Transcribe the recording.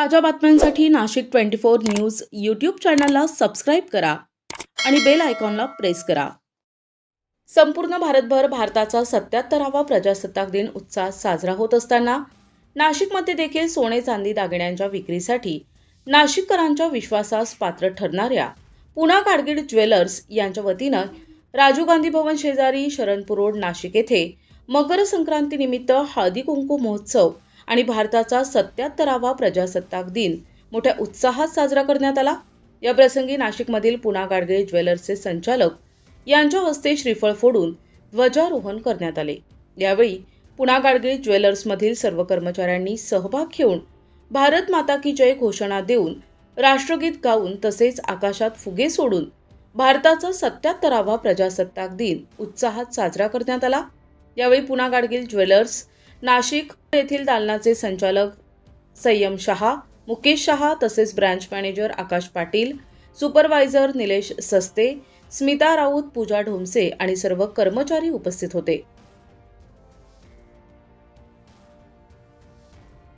ताज्या बातम्यांसाठी Nashik twenty four news YouTube चॅनलला सबस्क्राईब करा आणि बेल आयकॉनला प्रेस करा. संपूर्ण भारतभर भारताचा सत्याहत्तरावा प्रजासत्ताक दिन उत्साहात साजरा होत असताना नाशिकमध्ये देखील सोने चांदी दागिन्यांच्या विक्रीसाठी नाशिककरांच्या विश्वासास पात्र ठरणाऱ्या पुणा कारगिल ज्वेलर्स यांच्या वतीनं राजीव गांधी भवन शेजारी शरणपूर रोड नाशिक येथे मकर संक्रांतीनिमित्त हळदी कुंकू महोत्सव आणि भारताचा सत्याहत्तरावा प्रजासत्ताक दिन मोठ्या उत्साहात साजरा करण्यात आला. या प्रसंगी नाशिकमधील पुणा गाडगे ज्वेलर्सचे संचालक यांच्या हस्ते श्रीफळ फोडून ध्वजारोहण करण्यात आले. यावेळी पुणा गाडगे ज्वेलर्समधील सर्व कर्मचाऱ्यांनी सहभाग घेऊन भारत माता की जय घोषणा देऊन राष्ट्रगीत गाऊन तसेच आकाशात फुगे सोडून भारताचा सत्याहत्तरावा प्रजासत्ताक दिन उत्साहात साजरा करण्यात आला. यावेळी पुणा गाडगिल ज्वेलर्स नाशिक येथील दालनाचे संचालक संयम शहा मुकेश शहा तसेच branch manager Akash Patil supervisor Nilesh Saste Smita Raut पूजा ढोमसे आणि सर्व कर्मचारी उपस्थित होते.